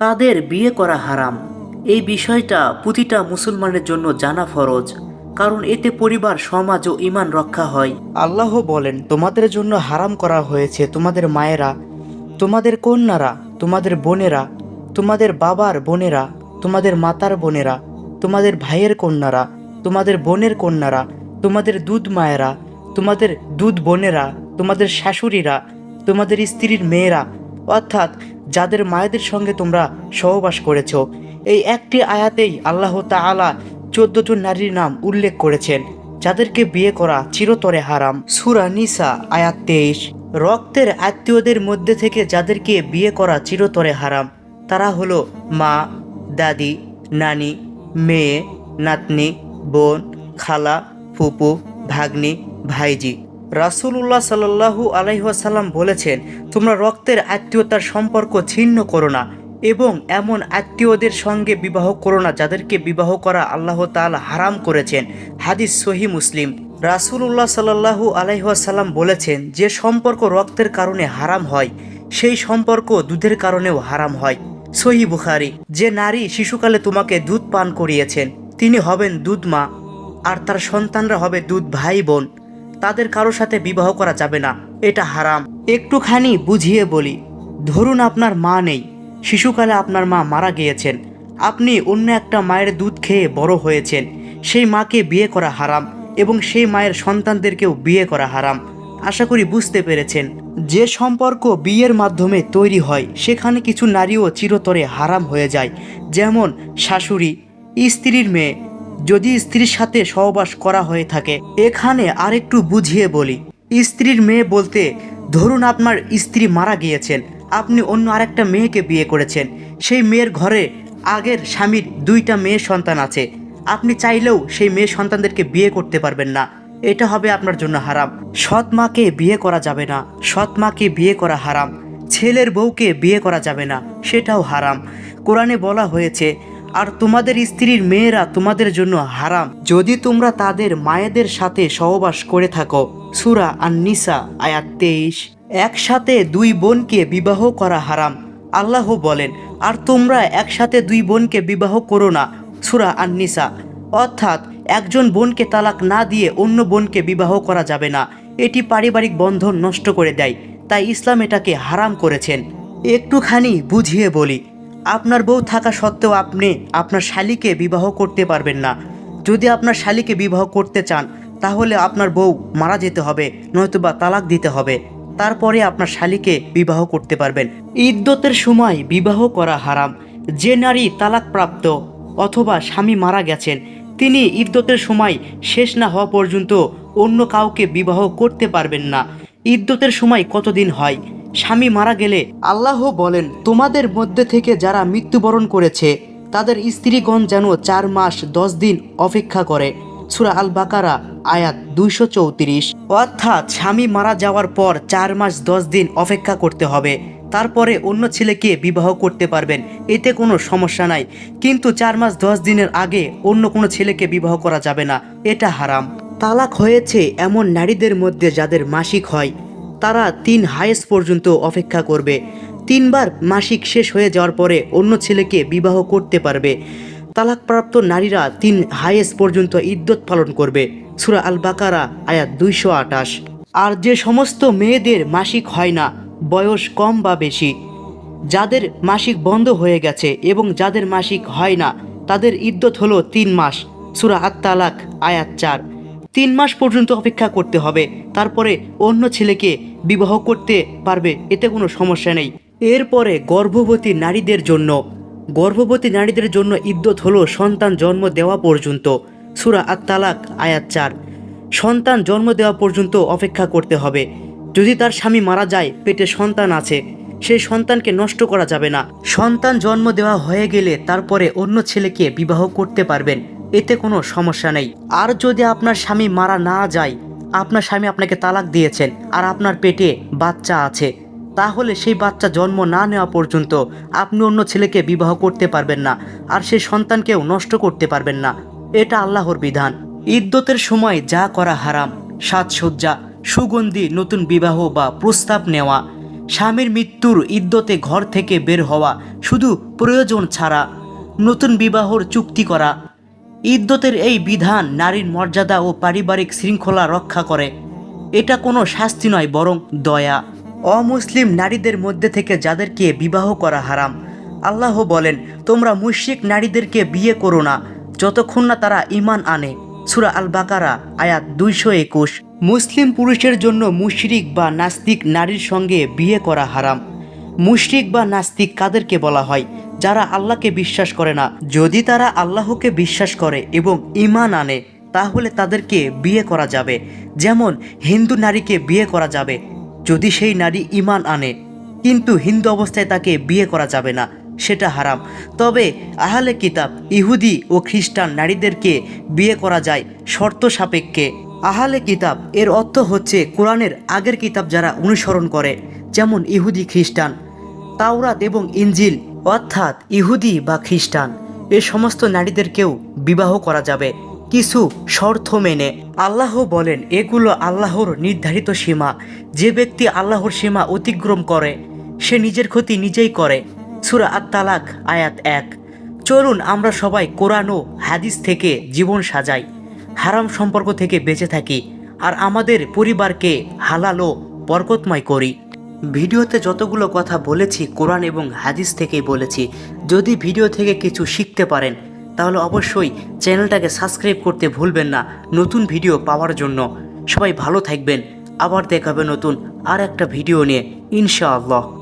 কাদের বিয়ে করা হারাম? এই বিষয়টা প্রতিটা মুসলমানের জন্য জানা ফরজ, কারণ এতে পরিবার, সমাজ ও ইমান রক্ষা হয়। আল্লাহ বলেন, তোমাদের জন্য হারাম করা হয়েছে তোমাদের মায়েরা, তোমাদের কন্যারা, তোমাদের বোনেরা, তোমাদের বাবার বোনেরা, তোমাদের মাতার বোনেরা, তোমাদের ভাইয়ের কন্যারা, তোমাদের বোনের কন্যারা, তোমাদের দুধ মায়েরা, তোমাদের দুধ বোনেরা, তোমাদের শাশুড়িরা, তোমাদের স্ত্রীর মেয়েরা। অর্থাৎ যাদের মায়েদের সঙ্গে তোমরা সহবাস করেছ। এই একটি আয়াতেই আল্লাহ তাআলা চোদ্দজন নারীর নাম উল্লেখ করেছেন, যাদেরকে বিয়ে করা চিরতরে হারাম। সুরা নিসা, আয়াত তেইশ। রক্তের আত্মীয়দের মধ্যে থেকে যাদেরকে বিয়ে করা চিরতরে হারাম, তারা হলো মা, দাদি, নানি, মেয়ে, নাতনি, বোন, খালা, ফুপু, ভাগ্নি, ভাইজি। রাসূলুল্লাহ সাল্লাল্লাহু আলাইহাসাল্লাম বলেছেন, তোমরা রক্তের আত্মীয়তার সম্পর্ক ছিন্ন করো না এবং এমন আত্মীয়দের সঙ্গে বিবাহ করো না যাদেরকে বিবাহ করা আল্লাহ তাল হারাম করেছেন। হাদিস সহি মুসলিম। রাসূলুল্লাহ সাল্লাল্লাহু আলাইহাসাল্লাম বলেছেন, যে সম্পর্ক রক্তের কারণে হারাম হয়, সেই সম্পর্ক দুধের কারণেও হারাম হয়। সহি বুখারি। যে নারী শিশুকালে তোমাকে দুধ পান করিয়েছেন, তিনি হবেন দুধ মা, আর তার সন্তানরা হবে দুধ ভাই বোন। তাদের কারোর সাথে বিবাহ করা যাবে না। এটা হারাম। একটুখানি বুঝিয়ে বলি, ধরুন আপনার মা নেই। শিশুকালে আপনার মা মারা গিয়েছেন। আপনি অন্য একটা মায়ের দুধ খেয়ে বড় হয়েছেন। সেই মাকে বিয়ে করা হারাম এবং সেই মায়ের সন্তানদেরকেও বিয়ে করা হারাম। আশা করি বুঝতে পেরেছেন। যে সম্পর্ক বিয়ের মাধ্যমে তৈরি হয়, সেখানে কিছু নারীও চিরতরে হারাম হয়ে যায়। যেমন শাশুড়ি, স্ত্রীর মেয়ে যদি স্ত্রীর সাথে সহবাস করা হয়ে থাকে, এখানে আরেকটু বুঝিয়ে বলি। স্ত্রীর মেয়ে বলতে, ধরুন আপনার স্ত্রী মারা গিয়েছেন, আপনি অন্য আরেকটা মেয়েকে বিয়ে করেছেন। সেই মেয়ের ঘরে আগের স্বামীর দুইটা মেয়ে সন্তান আছে। আপনি চাইলেও সেই মেয়ে সন্তানদেরকে বিয়ে করতে পারবেন না। এটা হবে আপনার জন্য হারাম। সৎ মাকে বিয়ে করা যাবে না। সৎ মাকে বিয়ে করা হারাম। ছেলের বউকে বিয়ে করা যাবে না। সেটাও হারাম। কোরআনে বলা হয়েছে আর তোমাদের স্ত্রীর মেয়েরা তোমাদের জন্য হারাম। যদি তোমরা তাদের মায়েদের সাথে সহবাস করে থাকো, সুরা আর নিসা আয়াত তেইশ, একসাথে দুই বোনকে বিবাহ করা হারাম। আল্লাহ বলেন, আর তোমরা একসাথে দুই বোনকে বিবাহ করো না সুরা আর নিসা অর্থাৎ, একজন বোনকে তালাক না দিয়ে অন্য বোনকে বিবাহ করা যাবে না। এটি পারিবারিক বন্ধন নষ্ট করে দেয়। তাই ইসলাম এটাকে হারাম করেছেন। একটুখানি বুঝিয়ে বলি আপনার বউ থাকা সত্ত্বেও আপনি আপনার শালিকে বিবাহ করতে পারবেন না। যদি আপনার শালিকে বিবাহ করতে চান, তাহলে আপনার বউ মারা যেতে হবে, নয়তোবা তালাক দিতে হবে। তারপরে আপনার শালিকে বিবাহ করতে পারবেন। ইদ্যতের সময় বিবাহ করা হারাম। যে নারী তালাকপ্রাপ্ত অথবা স্বামী মারা গেছেন, তিনি ইদ্যতের সময় শেষ না হওয়া পর্যন্ত অন্য কাউকে বিবাহ করতে পারবেন না। ইদ্যতের সময় কতদিন হয়? স্বামী মারা গেলে আল্লাহ বলেন, তোমাদের মধ্যে থেকে যারা মৃত্যুবরণ করেছে, তাদের স্ত্রীগণ যেন চার মাস দশ দিন অপেক্ষা করে। সুরা আল বাকারা আয়াত দুইশো চৌত্রিশ। অর্থাৎ স্বামী মারা যাওয়ার পর চার মাস দশ দিন অপেক্ষা করতে হবে। তারপরে অন্য ছেলেকে বিবাহ করতে পারবেন, এতে কোনো সমস্যা নাই। কিন্তু চার মাস দশ দিনের আগে অন্য কোনো ছেলেকে বিবাহ করা যাবে না, এটা হারাম। তালাক হয়েছে এমন নারীদের মধ্যে যাদের মাসিক হয়। তারা তিন হায়েস পর্যন্ত অপেক্ষা করবে। তিনবার মাসিক শেষ হয়ে যাওয়ার পরে অন্য ছেলেকে বিবাহ করতে পারবে। তালাকপ্রাপ্ত নারীরা তিন হায়েস পর্যন্ত ইদ্যত পালন করবে। সুরা আল বাকারা আয়াত দুইশো আটাশ আর যে সমস্ত মেয়েদের মাসিক হয় না, বয়স কম বা বেশি, যাদের মাসিক বন্ধ হয়ে গেছে এবং যাদের মাসিক হয় না, তাদের ইদ্যত হলো তিন মাস। সুরা আত তালাক আয়াত চার। তিন মাস পর্যন্ত অপেক্ষা করতে হবে। তারপরে অন্য ছেলেকে বিবাহ করতে পারবে, এতে কোনো সমস্যা নেই। এরপরে গর্ভবতী নারীদের জন্য। গর্ভবতী নারীদের জন্য ইদ্যত হলো সন্তান জন্ম দেওয়া পর্যন্ত। সুরা আত তালাক আয়াত চার। সন্তান জন্ম দেওয়া পর্যন্ত অপেক্ষা করতে হবে। যদি তার স্বামী মারা যায়, পেটে সন্তান আছে, সেই সন্তানকে নষ্ট করা যাবে না। সন্তান জন্ম দেওয়া হয়ে গেলে তারপরে অন্য ছেলেকে বিবাহ করতে পারবেন। এতে কোনো সমস্যা নেই। আর যদি আপনার স্বামী মারা না যায়, আপনার স্বামী আপনাকে তালাক দিয়েছেন আর আপনার পেটে বাচ্চা আছে, তাহলে সেই বাচ্চা জন্ম না নেওয়া পর্যন্ত আপনি অন্য ছেলেকে বিবাহ করতে পারবেন না আর সেই সন্তানকেও নষ্ট করতে পারবেন না। এটা আল্লাহর বিধান। ইদ্যতের সময় যা করা হারাম, সাজসজ্জা, সুগন্ধি, নতুন বিবাহ বা প্রস্তাব নেওয়া, স্বামীর মৃত্যুর ইদ্যতে ঘর থেকে বের হওয়া শুধু প্রয়োজন ছাড়া, নতুন বিবাহর চুক্তি করা ইদ্যতের এই বিধান নারীর মর্যাদা ও পারিবারিক শৃঙ্খলা রক্ষা করে। এটা কোনো শাস্তি নয়, বরং দয়া। অমুসলিম নারীদের মধ্যে থেকে যাদেরকে বিবাহ করা হারাম, আল্লাহ বলেন, তোমরা মুশরিক নারীদেরকে বিয়ে করো না, যতক্ষণ না তারা ইমান আনে। সুরা আল বাকারা আয়াত দুইশো একুশ। মুসলিম পুরুষের জন্য মুশরিক বা নাস্তিক নারীর সঙ্গে বিয়ে করা হারাম। মুশরিক বা নাস্তিক কাদেরকে বলা হয়? যারা আল্লাহকে বিশ্বাস করে না। যদি তারা আল্লাহকে বিশ্বাস করে এবং ইমান আনে, তাহলে তাদেরকে বিয়ে করা যাবে। যেমন হিন্দু নারীকে বিয়ে করা যাবে। যদি সেই নারী ইমান আনে, কিন্তু হিন্দু অবস্থায় তাকে বিয়ে করা যাবে না, সেটা হারাম। তবে আহলে কিতাব ইহুদি ও খ্রিস্টান নারীদেরকে বিয়ে করা যায় শর্ত সাপেক্ষে। আহলে কিতাব এর অর্থ হচ্ছে কোরআনের আগের কিতাব যারা অনুসরণ করে, যেমন ইহুদি খ্রিস্টান, তাওরাত এবং ইঞ্জিল অর্থাৎ ইহুদি বা খ্রিস্টান, এ সমস্ত নারীদেরকেও বিবাহ করা যাবে। কিছু শর্ত মেনে আল্লাহ বলেন, এগুলো আল্লাহর নির্ধারিত সীমা। যে ব্যক্তি আল্লাহর সীমা অতিক্রম করে, সে নিজের ক্ষতি নিজেই করে। সুরা আত তালাক আয়াত এক। চলুন আমরা সবাই কোরআন ও হাদিস থেকে জীবন সাজাই, হারাম সম্পর্ক থেকে বেঁচে থাকি, আর আমাদের পরিবারকে হালাল ও বরকতময় করি। ভিডিওতে যতগুলো কথা বলেছি, কোরআন এবং হাদিস থেকেই বলেছি। যদি ভিডিও থেকে কিছু শিখতে পারেন, তাহলে অবশ্যই চ্যানেলটাকে সাবস্ক্রাইব করতে ভুলবেন না। নতুন ভিডিও পাওয়ার জন্য সবাই ভালো থাকবেন। আবার দেখাবে নতুন আর একটা ভিডিও নিয়ে, ইনশাআল্লাহ।